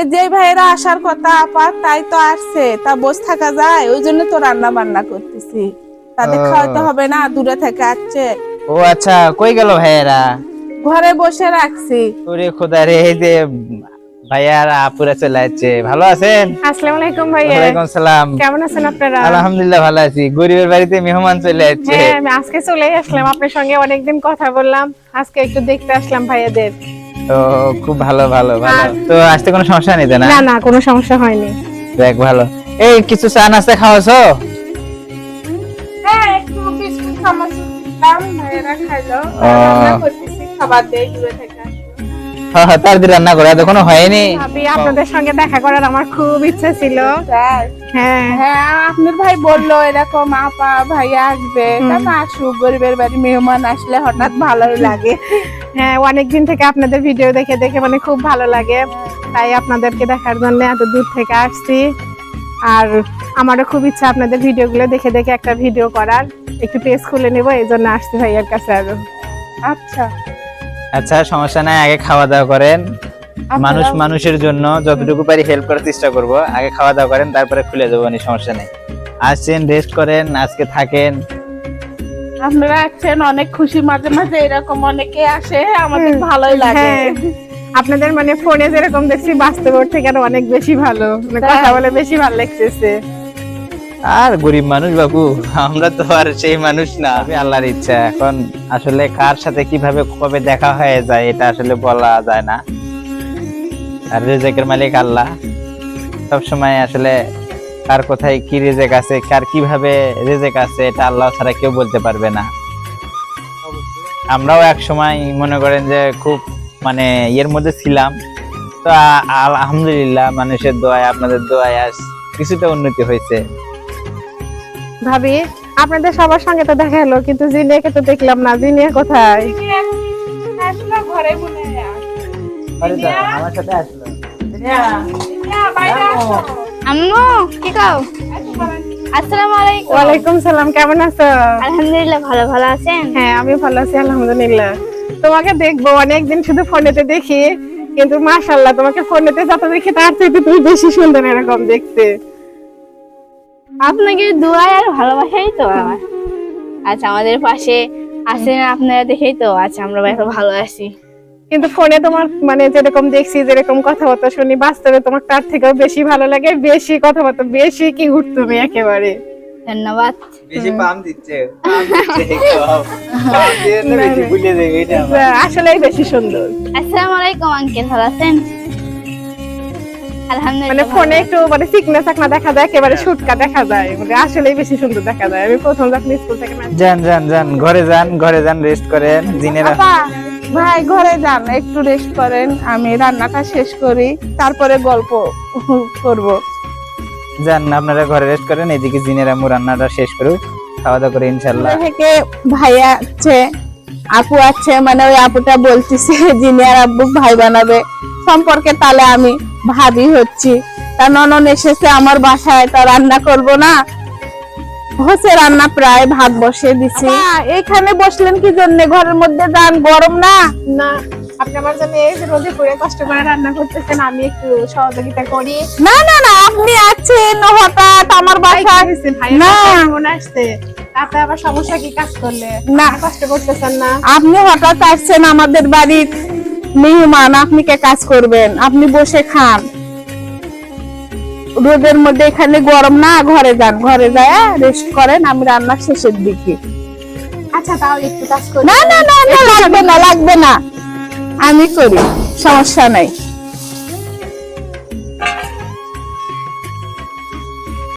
এ যে ভাইয়েরা আসার কথা আপা তাই তো আসছে তা বসে থাকা যায় ওই জন্য তো রান্না বান্না করতেছি। তাদের খাওয়াতে হবে না দূরে থেকে আসছে। ও আচ্ছা কই গেল ভাইয়েরা? ঘরে বসে রাখছি। ওরে খোদা রে এই যে ভাইয়ার আপুরা চলে যাচ্ছে ভালো আছেন? আসসালামু আলাইকুম ভাইয়া। ওয়ালাইকুম সালাম কেমন আছেন আপনারা? আলহামদুলিল্লাহ ভালো আছি। গরিবের বাড়িতে মেহমান চলে যাচ্ছে হ্যাঁ আমি আজকে চলেই আসলাম। আপনার সঙ্গে অনেকদিন কথা বললাম। আজকে একটু দেখতে আসলাম ভাইয়াদের। তো খুব ভালো ভালো ভালো। তো আসতে কোনো সমস্যা নেই না? না না কোনো সমস্যা হয়নি। দেখ ভালো। এই কিছু চা নাস্তা খাওয়াছো? হ্যাঁ। রান্না আসলো। হ্যাঁ রান্না করে এখনও হয়নি। আপনাদের সঙ্গে দেখা করার আমার খুব ইচ্ছা ছিল? হ্যাঁ। হ্যাঁ আপনার ভাই বলল এরকম আপা ভাইয়া আসবে। আসুক গরিবের বাড়ি মেহমান আসলে হঠাৎ ভালোই লাগে। হ্যাঁ অনেকদিন থেকে আপনাদের ভিডিও দেখে দেখে মানে খুব ভালো লাগে। তাই আপনাদেরকে দেখার জন্য এত দূর থেকে আসছি। আর আমারও খুব ইচ্ছা আপনাদের ভিডিওগুলো দেখে দেখে একটা ভিডিও করার। একটু পেজ খুলে নেব এই জন্য আসছি ভাইয়ার কাছে আরও। আচ্ছা। আচ্ছা সমস্যা নাই আগে খাওয়া দাওয়া করেন। মানুষ মানুষের জন্য যতটুকু পারি হেল্প করার চেষ্টা করব। আগে খাওয়া দাওয়া করেন তারপরে খুলে দেবো সমস্যা নেই। আসছেন রেস্ট করেন আজকে থাকেন। আপনারা আসছেন অনেক খুশি মাঝে মাঝে এরকম অনেকে আসে আমাদের ভালোই লাগে। হ্যাঁ। আপনাদের মানে ফোনে যেরকম দেখছি বাস্তবের থেকে আরও অনেক বেশি ভালো। মানে কথা বলে বেশি ভালো লাগতেছে। আর গরিব মানুষ বাবু আমরা তো আর সেই মানুষ না। আমি আল্লাহর ইচ্ছা এখন আসলে কার সাথে কীভাবে কবে দেখা হয়ে যায় এটা আসলে বলা যায় না। আর রেজেকের মালিক আল্লাহ। সব সময় আসলে কার কোথায় কি রেজেক আছে কার কীভাবে রেজেক আছে এটা আল্লাহ ছাড়া কেউ বলতে পারবে না। আমরাও এক সময় মনে করেন যে খুব মানে ইয়ের মধ্যে ছিলাম। তো আলহামদুলিল্লাহ মানুষের দোয়ায় আপনাদের দোয়ায় আজ কিছুটা উন্নতি হয়েছে। ভাবি আপনাদের সবার সঙ্গে তো দেখা হলো কিন্তু জিনিয়াকে তো দেখলাম না। জিনিয়া কোথায়? ঘরে মনে আমার সাথে আসলো আম্মু। কি কাও? আসসালামু আলাইকুম। ওয়ালাইকুম সালাম কেমন আছো? আলহামদুলিল্লাহ ভালো ভালো আছেন? হ্যাঁ আমি ভালো আছি আলহামদুলিল্লাহ। তোমাকে দেখব অনেকদিন শুধু ফোনেতে দেখি কিন্তু মাশাল্লাহ তোমাকে ফোনেতে যত দেখি তার থেকে তুমি বেশি সুন্দর এরকম দেখতে। আপনাকে দোয়া আর ভালোবাসাই তো আমার। আচ্ছা আমাদের পাশে আছেন আপনারা দেখেই তো আচ্ছা আমরা এত ভালো আছি। কিন্তু ফোনে তোমার মানে যেরকম দেখছি যেরকম কথাবার্তা শুনি বাস্তবে তোমার তার থেকেও বেশি ভালো লাগে বেশি কথাবার্তা বেশি কি উঠ তুমি একেবারে। ধন্যবাদ। বেশি পাম দিচ্ছে পাম দিচ্ছে কম। পাম দিয়ে না বেশি ভুলে দেবে এটা আমার। আসলেই বেশি সুন্দর। আসসালামু আলাইকুম আঙ্কেল ভালো আছেন? মানে ফোনে একটু মানে চিকনা চাকনা দেখা যায় একেবারে সুটকা দেখা যায় মানে আসলেই বেশি সুন্দর দেখা যায়। আমি প্রথম যখন স্কুল থেকে যান যান যান ঘরে যান ঘরে যান রেস্ট করেন দিনের ভাই ঘরে যান একটু রেস্ট করেন আমি রান্নাটা শেষ করি তারপরে গল্প করব। যান আপনারা ঘরে রেস্ট করেন এদিকে দিনের আমু রান্নাটা শেষ করুক খাওয়া দাওয়া করে ইনশাল্লাহ থেকে ভাইয়া আছে আপু আছে মানে ওই আপুটা বলতেছে যিনি আর আব্বু ভাই বানাবে। সম্পর্কে তাহলে আমি ভাবি হচ্ছি। তা ননন এসেছে আমার বাসায় তা রান্না করব না? হচ্ছে রান্না প্রায় ভাত বসে দিছি। এখানে বসলেন কি জন্য? ঘরের মধ্যে যান গরম না? না আপনি আমার জন্য এই যে রোদে পড়ে কষ্ট করে রান্না করতেছেন আমি একটু সহযোগিতা করি। না না না আপনি আছেন হঠাৎ আমার বাসায়। না। না। মনে আসছে। তাতে আবার সমস্যা কি কাজ করলে? না। কষ্ট করতেছেন না। আপনি হঠাৎ আসছেন আমাদের বাড়ির মেহমান আপনি কে কাজ করবেন? আপনি বসে খান। রোদের মধ্যে এখানে গরম না ঘরে যান ঘরে যায় রেস্ট করেন আমি রান্নার শেষের দিকে। আচ্ছা তাহলে একটু কাজ করি। না না না না লাগবে না লাগবে না। আমি করি সমস্যা নাই।